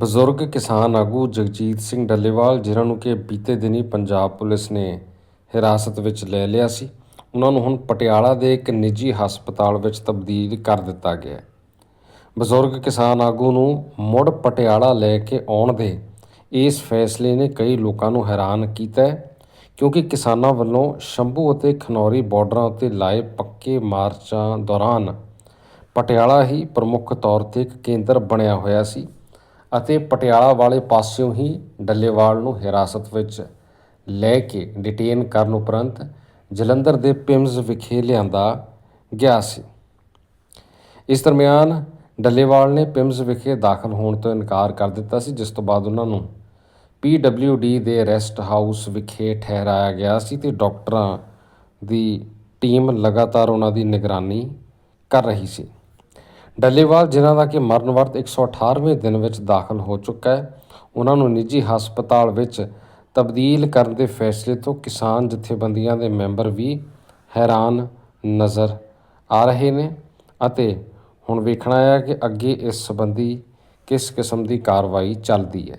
ਬਜ਼ੁਰਗ ਕਿਸਾਨ ਆਗੂ ਜਗਜੀਤ ਸਿੰਘ ਡੱਲੇਵਾਲ, ਜਿਨ੍ਹਾਂ ਨੂੰ ਕਿ ਬੀਤੇ ਦਿਨੀ ਪੰਜਾਬ ਪੁਲਿਸ ਨੇ ਹਿਰਾਸਤ ਵਿੱਚ ਲੈ ਲਿਆ ਸੀ, ਉਹਨਾਂ ਨੂੰ ਹੁਣ ਪਟਿਆਲਾ ਦੇ ਇੱਕ ਨਿੱਜੀ ਹਸਪਤਾਲ ਵਿੱਚ ਤਬਦੀਲ ਕਰ ਦਿੱਤਾ ਗਿਆ ਹੈ। ਬਜ਼ੁਰਗ ਕਿਸਾਨ ਆਗੂ ਨੂੰ ਮੁੜ ਪਟਿਆਲਾ ਲੈ ਕੇ ਆਉਣ ਦੇ ਇਸ ਫੈਸਲੇ ਨੇ ਕਈ ਲੋਕਾਂ ਨੂੰ ਹੈਰਾਨ ਕੀਤਾ ਹੈ, ਕਿਉਂਕਿ ਕਿਸਾਨਾਂ ਵੱਲੋਂ ਸ਼ੰਭੂ ਅਤੇ ਖਨੌਰੀ ਬਾਰਡਰਾਂ ਉੱਤੇ ਲਾਏ ਪੱਕੇ ਮਾਰਚਾਂ ਦੌਰਾਨ ਪਟਿਆਲਾ ਹੀ ਪ੍ਰਮੁੱਖ ਤੌਰ ਤੇ ਇੱਕ ਕੇਂਦਰ ਬਣਿਆ ਹੋਇਆ ਸੀ। ਅਤੇ ਪਟਿਆਲਾ ਵਾਲੇ ਪਾਸਿਓਂ ਹੀ ਡੱਲੇਵਾਲ ਨੂੰ ਹਿਰਾਸਤ ਵਿੱਚ ਲੈ ਕੇ ਡਿਟੇਨ ਕਰਨ ਉਪਰੰਤ ਜਲੰਧਰ ਦੇ ਪਿਮਸ ਵਿਖੇ ਲਿਆਂਦਾ ਗਿਆ ਸੀ। ਇਸ ਦਰਮਿਆਨ ਡੱਲੇਵਾਲ ਨੇ ਪਿਮਸ ਵਿਖੇ ਦਾਖਲ ਹੋਣ ਤੋਂ ਇਨਕਾਰ ਕਰ ਦਿੱਤਾ ਸੀ, ਜਿਸ ਤੋਂ ਬਾਅਦ ਉਹਨਾਂ ਨੂੰ ਡੀ ਦੇ ਰੈਸਟ ਹਾਊਸ ਵਿਖੇ ਠਹਿਰਾਇਆ ਗਿਆ ਸੀ ਤੇ ਡਾਕਟਰਾਂ ਦੀ ਟੀਮ ਲਗਾਤਾਰ ਉਹਨਾਂ ਦੀ ਨਿਗਰਾਨੀ ਕਰ ਰਹੀ ਸੀ। ਡੱਲੇਵਾਲ ਜਿਨ੍ਹਾਂ ਦਾ ਕਿ ਮਰਨ ਵਰਤ 118ਵੇਂ ਦਿਨ ਵਿੱਚ ਦਾਖਲ ਹੋ ਚੁੱਕਾ ਹੈ, ਉਹਨਾਂ ਨੂੰ ਨਿੱਜੀ ਹਸਪਤਾਲ ਵਿੱਚ ਤਬਦੀਲ ਕਰਨ ਦੇ ਫੈਸਲੇ ਤੋਂ ਕਿਸਾਨ ਜਥੇਬੰਦੀਆਂ ਦੇ ਮੈਂਬਰ ਵੀ ਹੈਰਾਨ ਨਜ਼ਰ ਆ ਰਹੇ ਨੇ ਅਤੇ ਹੁਣ ਵੇਖਣਾ ਹੈ ਕਿ ਅੱਗੇ ਇਸ ਸੰਬੰਧੀ ਕਿਸ ਕਿਸਮ ਦੀ ਕਾਰਵਾਈ ਚੱਲਦੀ ਹੈ।